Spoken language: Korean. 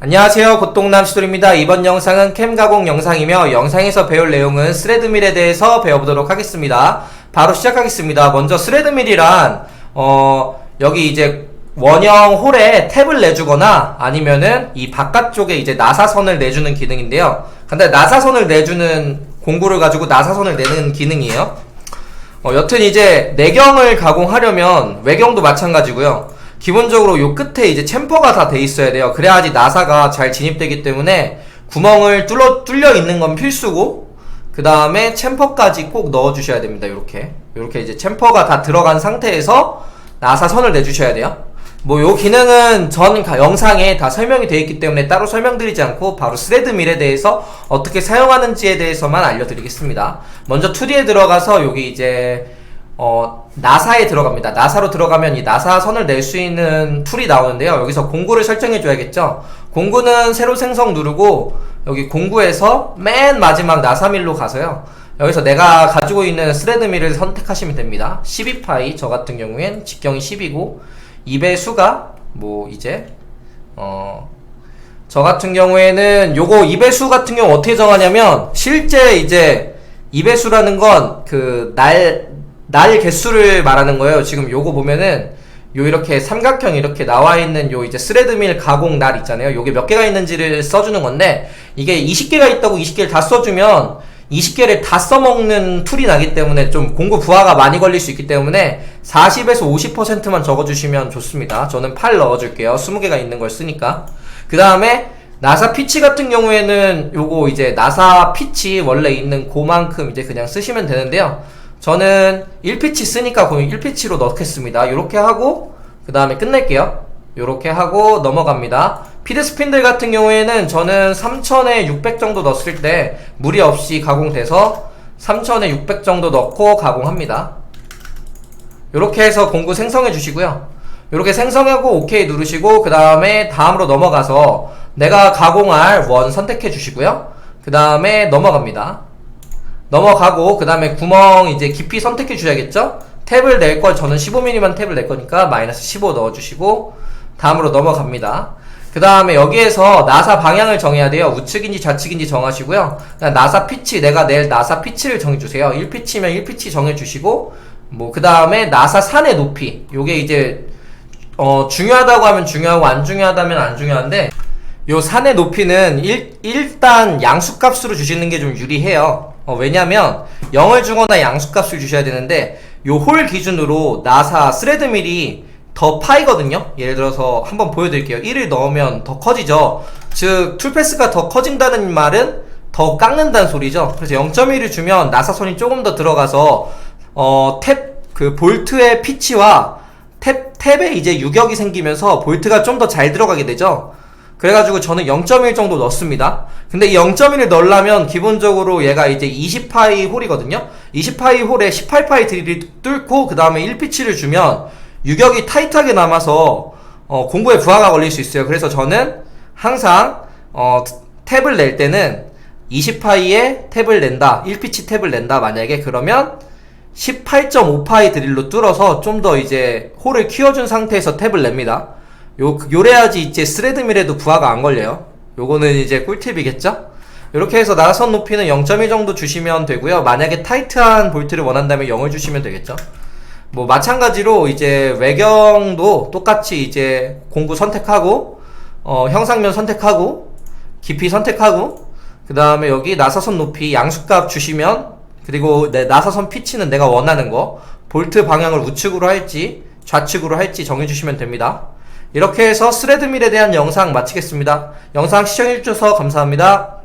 안녕하세요. 곧동남 시돌입니다. 이번 영상은 캠 가공 영상이며 영상에서 배울 내용은 스레드밀에 대해서 배워보도록 하겠습니다. 바로 시작하겠습니다. 먼저 스레드밀이란 어 여기 이제 원형 홀에 탭을 내주거나 아니면은 이 바깥쪽에 이제 나사선을 내주는 기능인데요. 근데 나사선을 내주는 공구를 가지고 나사선을 내는 기능이에요 어, 여튼 이제 내경을 가공하려면 외경도 마찬가지고요. 기본적으로 요 끝에 이제 챔퍼가 다 돼 있어야 돼요. 그래야지 나사가 잘 진입되기 때문에 구멍을 뚫려, 뚫려 있는 건 필수고, 그 다음에 챔퍼까지 꼭 넣어 주셔야 됩니다. 요렇게. 요렇게 이제 챔퍼가 다 들어간 상태에서 나사선을 내주셔야 돼요. 뭐 요 기능은 전 가- 영상에 다 설명이 되어 있기 때문에 따로 설명드리지 않고 바로 스레드밀에 대해서 어떻게 사용하는지에 대해서만 알려드리겠습니다. 먼저 2D에 들어가서 여기 이제 어, 나사에 들어갑니다. 나사로 들어가면 이 나사 선을 낼 수 있는 툴이 나오는데요. 여기서 공구를 설정해 줘야겠죠. 공구는 새로 생성 누르고 여기 공구에서 맨 마지막 나사밀로 가서요. 여기서 내가 가지고 있는 스레드밀을 선택하시면 됩니다. 12파이 저 같은 경우엔 직경이 10이고 2배 수가 뭐 이제 어 저 같은 경우에는 요거 2배수 같은 경우 어떻게 정하냐면 실제 이제 2배수라는 건 그 날 날 개수를 말하는 거예요. 지금 요거 보면은 요 이렇게 삼각형 이렇게 나와 있는 요 이제 스레드밀 가공 날 있잖아요. 요게 몇 개가 있는지를 써주는 건데 이게 20개가 있다고 20개를 다 써주면 20개를 다 써먹는 툴이 나기 때문에 좀 공구 부하가 많이 걸릴 수 있기 때문에 40에서 50%만 적어주시면 좋습니다. 저는 8 넣어줄게요. 20개가 있는 걸 쓰니까. 그 다음에 나사 피치 같은 경우에는 요거 이제 나사 피치 원래 있는 그만큼 이제 그냥 쓰시면 되는데요. 저는 1피치 쓰니까 그럼 1피치로 넣겠습니다. 요렇게 하고 그 다음에 끝낼게요. 요렇게 하고 넘어갑니다. 피드 스핀들 같은 경우에는 저는 3000에 600 정도 넣었을 때 무리 없이 가공돼서 3000에 600 정도 넣고 가공합니다. 요렇게 해서 공구 생성해 주시고요. 요렇게 생성하고 OK 누르시고 그 다음에 다음으로 넘어가서 내가 가공할 원 선택해 주시고요. 그 다음에 넘어갑니다. 넘어가고 그 다음에 구멍 이제 깊이 선택해 주셔야겠죠? 탭을 낼걸 저는 15mm만 탭을 낼 거니까 마이너스 15 넣어주시고 다음으로 넘어갑니다. 그 다음에 여기에서 나사 방향을 정해야 돼요. 우측인지 좌측인지 정하시고요. 그다음 나사 피치 내가 낼 나사 피치를 정해주세요. 1피치면 1피치 정해주시고 뭐 그 다음에 나사 산의 높이 요게 이제 어 중요하다고 하면 중요하고 안 중요하다면 안 중요한데 요 산의 높이는 일, 일단 양수값으로 주시는 게 좀 유리해요. 어, 왜냐면 0을 주거나 양수값을 주셔야 되는데 요 홀 기준으로 나사 스레드밀이 더 파이거든요. 예를 들어서 한번 보여드릴게요. 1을 넣으면 더 커지죠. 즉 툴패스가 더 커진다는 말은 더 깎는다는 소리죠. 그래서 0.1을 주면 나사선이 조금 더 들어가서 어, 탭 그 볼트의 피치와 탭 탭에 이제 유격이 생기면서 볼트가 좀 더 잘 들어가게 되죠. 그래가지고 저는 0.1 정도 넣습니다. 근데 이 0.1을 넣으려면 기본적으로 얘가 이제 20파이 홀이거든요. 20파이 홀에 18파이 드릴을 뚫고 그 다음에 1피치를 주면 유격이 타이트하게 남아서 어, 공구에 부하가 걸릴 수 있어요. 그래서 저는 항상 어, 탭을 낼 때는 20파이에 탭을 낸다. 1피치 탭을 낸다. 만약에 그러면 18.5파이 드릴로 뚫어서 좀 더 이제 홀을 키워준 상태에서 탭을 냅니다. 요, 요래야지 이제 스레드밀에도 부하가 안 걸려요. 요거는 이제 꿀팁이겠죠? 이렇게 해서 나선 높이는 0.1 정도 주시면 되고요. 만약에 타이트한 볼트를 원한다면 0을 주시면 되겠죠? 뭐 마찬가지로 이제 외경도 똑같이 이제 공구 선택하고 어, 형상면 선택하고 깊이 선택하고 그 다음에 여기 나사선 높이 양수값 주시면 그리고 내 나사선 피치는 내가 원하는 거 볼트 방향을 우측으로 할지 좌측으로 할지 정해주시면 됩니다. 이렇게 해서 스레드밀에 대한 영상 마치겠습니다. 영상 시청해주셔서 감사합니다.